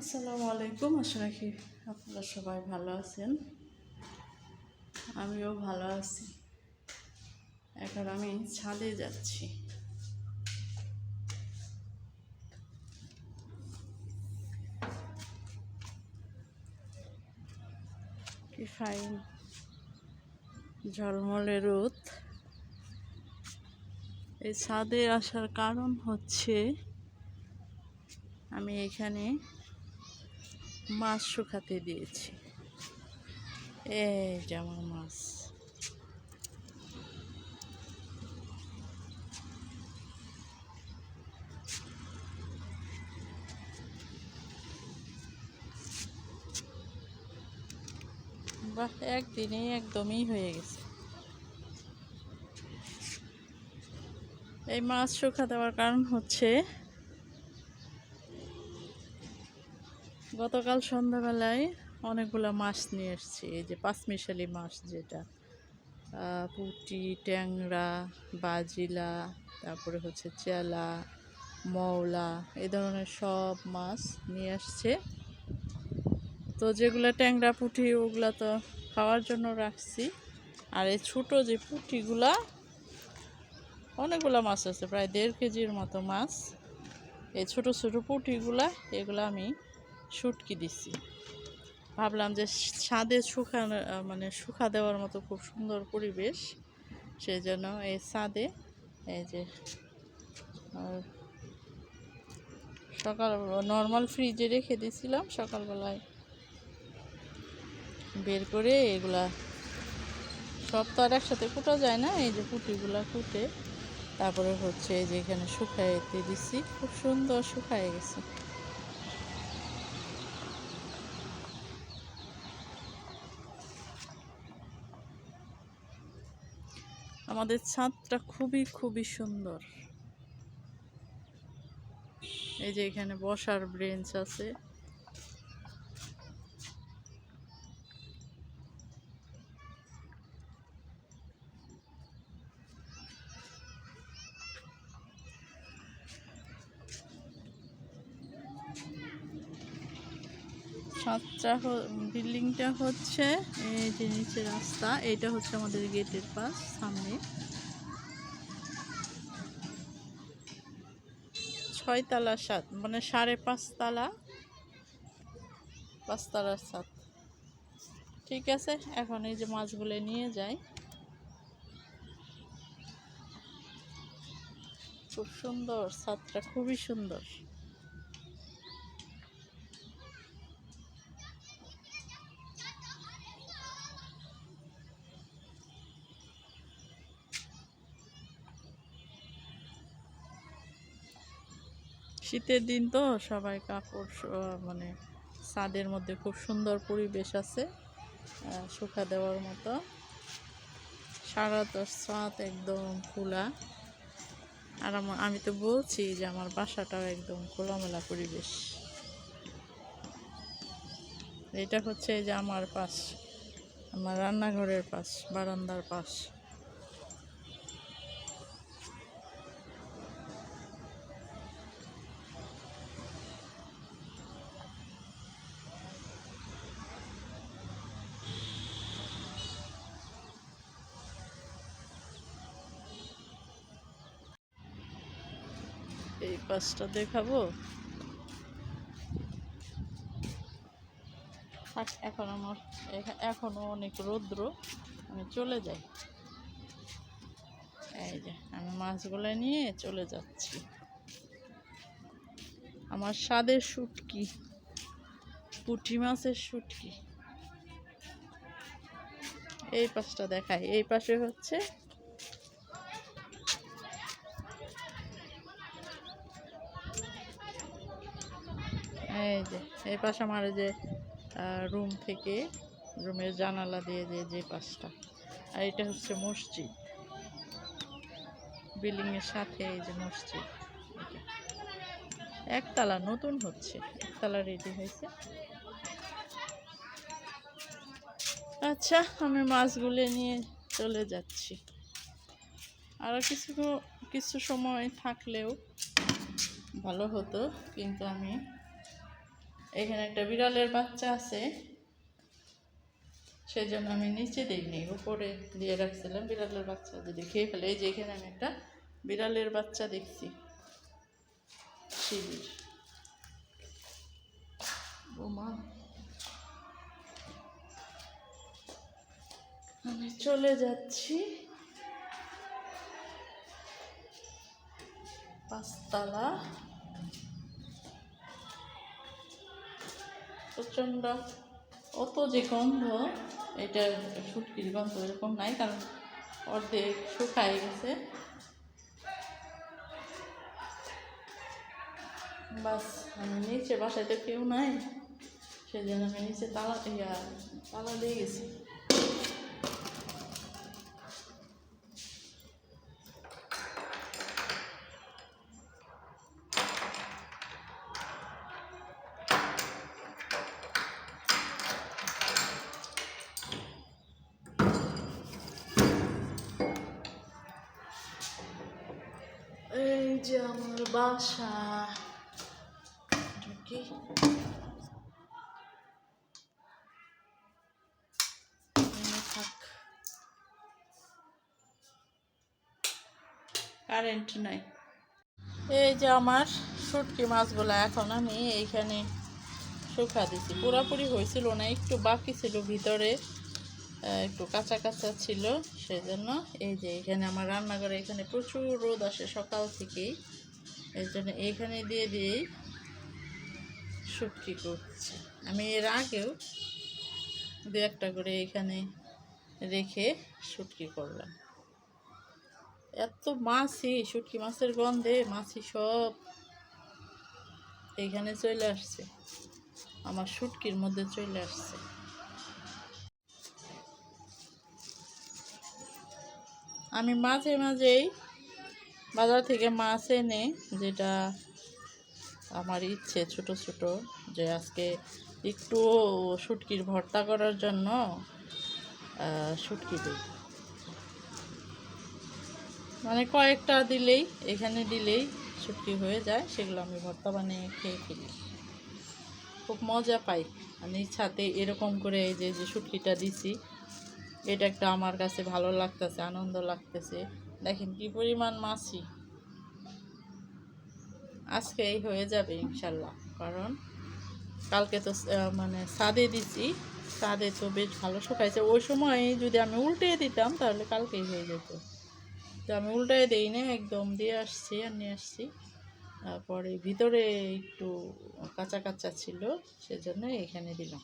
আসসালামু আলাইকুম, আশা রাখি আপনারা সবাই ভালো আছেন। আমিও ভালো আছি। এখন আমি ছাদে যাচ্ছি। কি ফাইন? ঝলমলে রোদ। এই ছাদে আসার কারণ হচ্ছে আমি এখানে মাছ শুকাতে দিয়েছি। এই যে মাছ। বাহ একদিনেই একদমই হয়ে গেছে। এই মাছ শুকা দেওয়ার কারণ হচ্ছে গতকাল সন্ধ্যাবেলায় অনেকগুলো মাছ নিয়ে এসেছি। এই যে পাঁচমিশালি মাছ যেটা পুঁটি, ট্যাংরা, বাজিলা, তারপরে হচ্ছে চেলা মৌলা এই ধরনের সব মাছ নিয়ে আসছে তো যেগুলো ট্যাংরা, পুঁটি, ওগুলো তো খাওয়ার জন্য রাখছি। আর এই ছোটো যে পুঁটিগুলা, অনেকগুলো মাছ আছে, প্রায় দেড় কেজির মতো মাছ। এই ছোট ছোট পুঁটিগুলা, এগুলো আমি শুটকি দিছি। ভাবলাম যে ছাদে আহ, মানে শুকা দেওয়ার মতো খুব সুন্দর পরিবেশ সেই জন্য এই ছাদে এই যে সকাল নর্মাল ফ্রিজে রেখে দিয়েছিলাম সকালবেলায় বের করে এগুলা সব তো আর একসাথে কুটা যায় না এই যে পুঁটিগুলা কুটে তারপরে হচ্ছে এই যে এখানে শুকাইতে দিছি খুব সুন্দর শুকায় গেছে। আমাদের ছাদটা খুবই খুবই সুন্দর। এই যে এখানে বসার ব্রেঞ্চ আছে। ছাদটা বিল্ডিংটা হচ্ছে এই যে নিচে রাস্তা, এইটা হচ্ছে আমাদের গেটের পাশ, সামনে। ছয়তলা সাত মানে সাড়ে পাঁচতলা, পাঁচতলার সাত। ঠিক আছে, এখন এই যে মাছগুলো নিয়ে যাই। খুব সুন্দর ছাদটা খুবই সুন্দর। শীতের দিন তো সবাই কাপড় মানে ছাদের মধ্যে খুব সুন্দর পরিবেশ আছে শুকা দেওয়ার মতো। সারাটা ছাদ একদম খোলা। আর আমি তো বলছি যে আমার বাসাটাও একদম খোলামেলা পরিবেশ। এটা হচ্ছে যে আমার পাশ, আমার রান্নাঘরের পাশ, বারান্দার পাশ এই পাশটা দেখাবো এখন আমার এখা- এখনও অনেক রৌদ্র। আমি চলে যাই। এই যে, আমি মাছগুলো নিয়ে চলে যাচ্ছি। আমার স্বাদের শুটকি। পুঁটি মাছের শুটকি। এই পাশটা দেখাই। এই পাশে হচ্ছে এই যে, এই পাশে আমার যে রুম থেকে রুমের জানালা দিয়ে যে যে পাশটা। আর এটা হচ্ছে মসজিদ। বিল্ডিং এর সাথে এই যে মসজিদ। একতলা, নতুন হচ্ছে। একতলা রেডি হয়েছে। আচ্ছা আমি মাছগুলো নিয়ে চলে যাচ্ছি। আরও কিছু কিছু সময় থাকলেও ভালো হতো, কিন্তু আমি এখানে একটা বিড়ালের বাচ্চা আছে। সেই জন্য আমি নিচে দিইনি উপরে দিয়ে রাখছিলাম বিড়ালের বাচ্চা যদি খেয়ে ফেলে, এই যে এখানে আমি একটা বিড়ালের বাচ্চা দেখছি। শিবির। ও মা আমি চলে যাচ্ছি। পাঁচতলা। প্রচণ্ড। অত যে গন্ধ এটা শুটকির গন্ধ এরকম নাই, কারণ অর্ধেক শুকায় গেছে। বাস, আমি নিচে বাসায় তো কেউ নাই সেই জন্য আমি নিচে তালা, ইয়া, তালা দিয়ে গেছি। যে আমার বাসা। ঢুকি থাক। কারেন্ট নাই। এই যে আমার শুটকি মাছগুলো এখন আমি এইখানে শুকা দিছি। পুরাপুরি হয়েছিল না একটু বাকি ছিল ভিতরে। একটু কাঁচা কাঁচা ছিল সেই জন্য এই যে এখানে আমার রান্নাঘরে এখানে প্রচুর রোদ আসে সকাল থেকেই। এই জন্য এইখানে দিয়ে দিয়েই শুটকি করছি। আমি এর আগেও দু একটা করে এখানে রেখে শুটকি করলাম। এত মাছই শুটকি মাছের গন্ধে মাছি সব এইখানে চলে আসছে, আমার শুটকির মধ্যে চলে আসছে। আমি মাঝে মাঝেই বাজার থেকে মাছ এনে, যেটা আমার ইচ্ছে ছোট ছোট, যে আজকে একটু শুটকির ভর্তা করার জন্য শুটকি দিই। মানে কয়েকটা দিলেই, এখানে দিলেই শুটকি হয়ে যায়, সেগুলো আমি ভর্তা বানিয়ে খেয়ে ফেলি। খুব মজা পাই। আমি ছাতে এরকম করে এই যে যে শুটকিটা দিছি এটা একটা আমার কাছে ভালো লাগতেছে, আনন্দ লাগতেছে। দেখেন কি পরিমাণ মাছি। আজকে এই হয়ে যাবে ইনশাল্লাহ, কারণ কালকে তো মানে সাদে দিছি, সাদে তো বেশ ভালো শুকাইছে। ওই সময় যদি আমি উল্টে দিতাম, তাহলে কালকেই হয়ে যেত। তো আমি উল্টাই দিই না একদম দিয়ে আসছি, আর নিয়ে আসছি। তারপরে ভিতরে একটু কাঁচা কাঁচা ছিল সেজন্য এখানে দিলাম।